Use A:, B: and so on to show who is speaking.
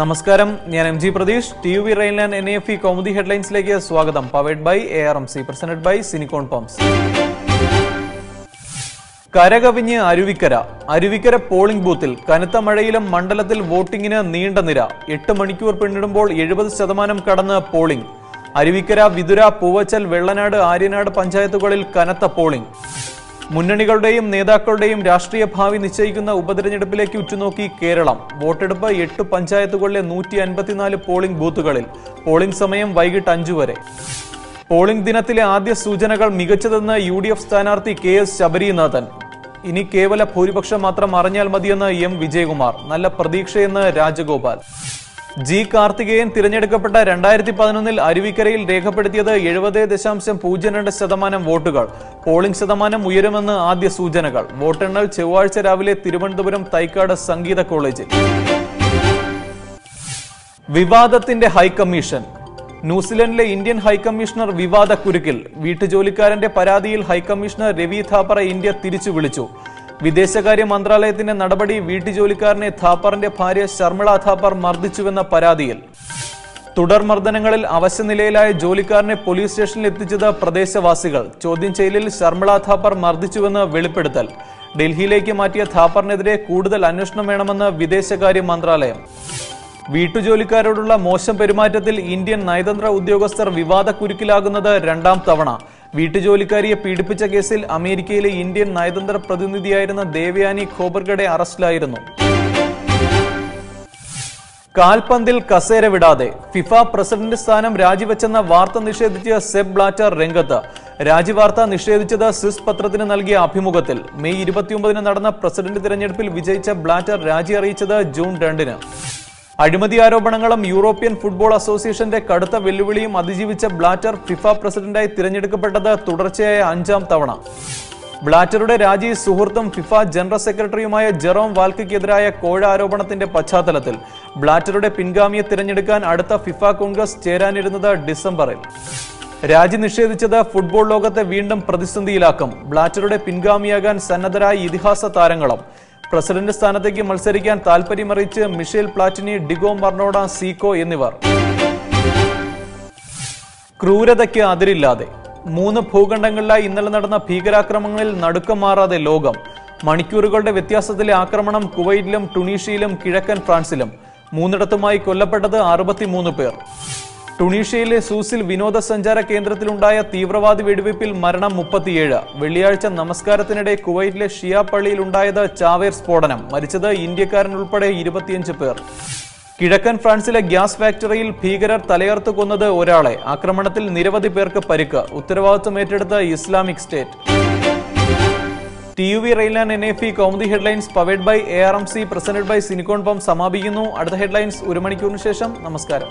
A: നമസ്കാരം. ഞാൻ M G Prateesh. T V rain and N F E Kaumudi ഹെഡ്ലൈൻസിലേക്ക് സ്വാഗതം. Powered by A R M C presented by സിനിക്കോൺ pumps കരകവിഞ്ഞ് Aruvikkara. Aruvikkara polling ബൂത്തിൽ കനത്ത മഴയിലും മണ്ഡലത്തിൽ വോട്ടിംഗിന് നീണ്ട നിര. എട്ട് മണിക്കൂർ പിന്നിടുമ്പോൾ എഴുപത് ശതമാനം കടന്ന് പോളിംഗ് അരുവിക്കര വിതുര പൂവച്ചൽ വെള്ളനാട് ആര്യനാട് പഞ്ചായത്തുകളിൽ കനത്ത പോളിംഗ് മുന്നണികളുടെയും നേതാക്കളുടെയും രാഷ്ട്രീയ ഭാവി നിശ്ചയിക്കുന്ന ഉപതെരഞ്ഞെടുപ്പിലേക്ക് ഉറ്റുനോക്കി കേരളം. വോട്ടെടുപ്പ് എട്ട് പഞ്ചായത്തുകളിലെ നൂറ്റി അൻപത്തിനാല് പോളിംഗ് ബൂത്തുകളിൽ. പോളിംഗ് സമയം വൈകിട്ട് അഞ്ചു വരെ. പോളിംഗ് ദിനത്തിലെ ആദ്യ സൂചനകൾ മികച്ചതെന്ന് യു ഡി എഫ് സ്ഥാനാർത്ഥി കെ എസ് ശബരിനാഥൻ. ഇനി കേവല ഭൂരിപക്ഷം മാത്രം അറിഞ്ഞാൽ മതിയെന്ന് എം വിജയകുമാർ. നല്ല പ്രതീക്ഷയെന്ന് രാജഗോപാൽ. ജി കാർത്തികേയൻ തിരഞ്ഞെടുക്കപ്പെട്ട രണ്ടായിരത്തി പതിനൊന്നിൽ അരുവിക്കരയിൽ രേഖപ്പെടുത്തിയത് എഴുപത് ദശാംശം പൂജ്യം രണ്ട് ശതമാനം വോട്ടുകൾ. പോളിംഗ് ശതമാനം ഉയരുമെന്ന് ആദ്യ സൂചനകൾ. വോട്ടെണ്ണൽ ചൊവ്വാഴ്ച രാവിലെ തിരുവനന്തപുരം തൈക്കാട് സംഗീത കോളേജിൽ. വിവാദത്തിന്റെ ഹൈക്കമ്മീഷൻ. ന്യൂസിലൻഡിലെ ഇന്ത്യൻ ഹൈക്കമ്മീഷണർ വിവാദ കുരുക്കിൽ വീട്ടുജോലിക്കാരന്റെ പരാതിയിൽ ഹൈക്കമ്മീഷണർ രവി ഥാപ്പറ ഇന്ത്യ തിരിച്ചു വിളിച്ചു. വിദേശകാര്യ മന്ത്രാലയത്തിന്റെ നടപടി വീട്ടുജോലിക്കാരനെ ഥാപ്പറിന്റെ ഭാര്യ ശർമിള ഥാപ്പർ മർദ്ദിച്ചുവെന്ന പരാതിയിൽ. തുടർ മർദ്ദനങ്ങളിൽ അവശനിലയിലായ ജോലിക്കാരനെ പോലീസ് സ്റ്റേഷനിൽ എത്തിച്ചത് പ്രദേശവാസികൾ. ചോദ്യം ചെയ്യലിൽ ശർമിള ഥാപ്പർ മർദ്ദിച്ചുവെന്ന് വെളിപ്പെടുത്തൽ. ഡൽഹിയിലേക്ക് മാറ്റിയ ഥാപ്പറിനെതിരെ കൂടുതൽ അന്വേഷണം വേണമെന്ന് വിദേശകാര്യ മന്ത്രാലയം. വീട്ടുജോലിക്കാരോടുള്ള മോശം പെരുമാറ്റത്തിൽ ഇന്ത്യൻ നയതന്ത്ര ഉദ്യോഗസ്ഥർ വിവാദക്കുരുക്കിലാകുന്നത് രണ്ടാം തവണ. വീട്ടുജോലിക്കാരിയെ പീഡിപ്പിച്ച കേസിൽ അമേരിക്കയിലെ ഇന്ത്യൻ നയതന്ത്ര പ്രതിനിധിയായിരുന്ന ദേവയാനി ഖോബർഗഡെ അറസ്റ്റിലായിരുന്നു. കാൽപന്തിൽ കസേര വിടാതെ ഫിഫ പ്രസിഡന്റ് സ്ഥാനം രാജിവെച്ചെന്ന വാർത്ത നിഷേധിച്ച് സെബ് ബ്ലാറ്റർ രംഗത്ത്. രാജിവാർത്ത നിഷേധിച്ചത് സ്വിസ് പത്രത്തിന് നൽകിയ അഭിമുഖത്തിൽ. മെയ് ഇരുപത്തിയൊമ്പതിന് നടന്ന പ്രസിഡന്റ് തിരഞ്ഞെടുപ്പിൽ വിജയിച്ച ബ്ലാറ്റർ രാജി അറിയിച്ചത് ജൂൺ രണ്ടിന്. അഴിമതി ആരോപണങ്ങളും യൂറോപ്യൻ ഫുട്ബോൾ അസോസിയേഷന്റെ കടുത്ത വെല്ലുവിളിയും അതിജീവിച്ച ബ്ലാറ്റർ ഫിഫ പ്രസിഡന്റായി തിരഞ്ഞെടുക്കപ്പെട്ടത് തുടർച്ചയായ അഞ്ചാം തവണ. ബ്ലാറ്ററുടെ രാജി സുഹൃത്തും ഫിഫ ജനറൽ സെക്രട്ടറിയുമായ ജെറോം വാൽക്കെതിരായ കോഴ ആരോപണത്തിന്റെ പശ്ചാത്തലത്തിൽ ബ്ലാറ്ററുടെ പിൻഗാമിയെ തിരഞ്ഞെടുക്കാൻ അടുത്ത ഫിഫ കോൺഗ്രസ് ചേരാനിരുന്നത് ഡിസംബറിൽ. രാജി നിഷേധിച്ചത് ഫുട്ബോൾ ലോകത്തെ വീണ്ടും പ്രതിസന്ധിയിലാക്കും. ബ്ലാറ്ററുടെ പിൻഗാമിയാകാൻ സന്നദ്ധരായ ഇതിഹാസ താരങ്ങളും പ്രസിഡന്റ് സ്ഥാനത്തേക്ക് മത്സരിക്കാൻ താൽപര്യമറിയിച്ച് Michel Platini Diego Maradona Zico എന്നിവർ. ക്രൂരതയ്ക്ക് അതിരില്ലാതെ മൂന്ന് ഭൂഖണ്ഡങ്ങളിലായി ഇന്നലെ നടന്ന ഭീകരാക്രമണങ്ങളിൽ നടുക്കം മാറാതെ ലോകം. മണിക്കൂറുകളുടെ വ്യത്യാസത്തിലെ ആക്രമണം കുവൈറ്റിലും ടുണീഷ്യയിലും കിഴക്കൻ ഫ്രാൻസിലും. മൂന്നിടത്തുമായി കൊല്ലപ്പെട്ടത് അറുപത്തിമൂന്ന് പേർ. ടുണീഷ്യയിലെ സൂസിൽ വിനോദസഞ്ചാര കേന്ദ്രത്തിലുണ്ടായ തീവ്രവാദി വെടിവയ്പിൽ മരണം മുപ്പത്തിയേഴ്. വെള്ളിയാഴ്ച നമസ്കാരത്തിനിടെ കുവൈറ്റിലെ ഷിയ പള്ളിയിലുണ്ടായത് ചാവേർ സ്ഫോടനം. മരിച്ചത് ഇന്ത്യക്കാരൻ ഉൾപ്പെടെ ഇരുപത്തിയഞ്ച് പേർ. കിഴക്കൻ ഫ്രാൻസിലെ ഗ്യാസ് ഫാക്ടറിയിൽ ഭീകരർ തലയർത്ത് കൊന്നത് ഒരാളെ. ആക്രമണത്തിൽ നിരവധി പേർക്ക് പരിക്ക്. ഉത്തരവാദിത്വം ഏറ്റെടുത്ത Islamic State. T U V rail and N F E Kaumudi headlines powered by A R M C presented by സിനിക്കോൺ പം സമാപിക്കുന്നു. അടുത്ത ഹെഡ്ലൈൻസ് ഒരു മണിക്കൂറിന് ശേഷം. നമസ്കാരം.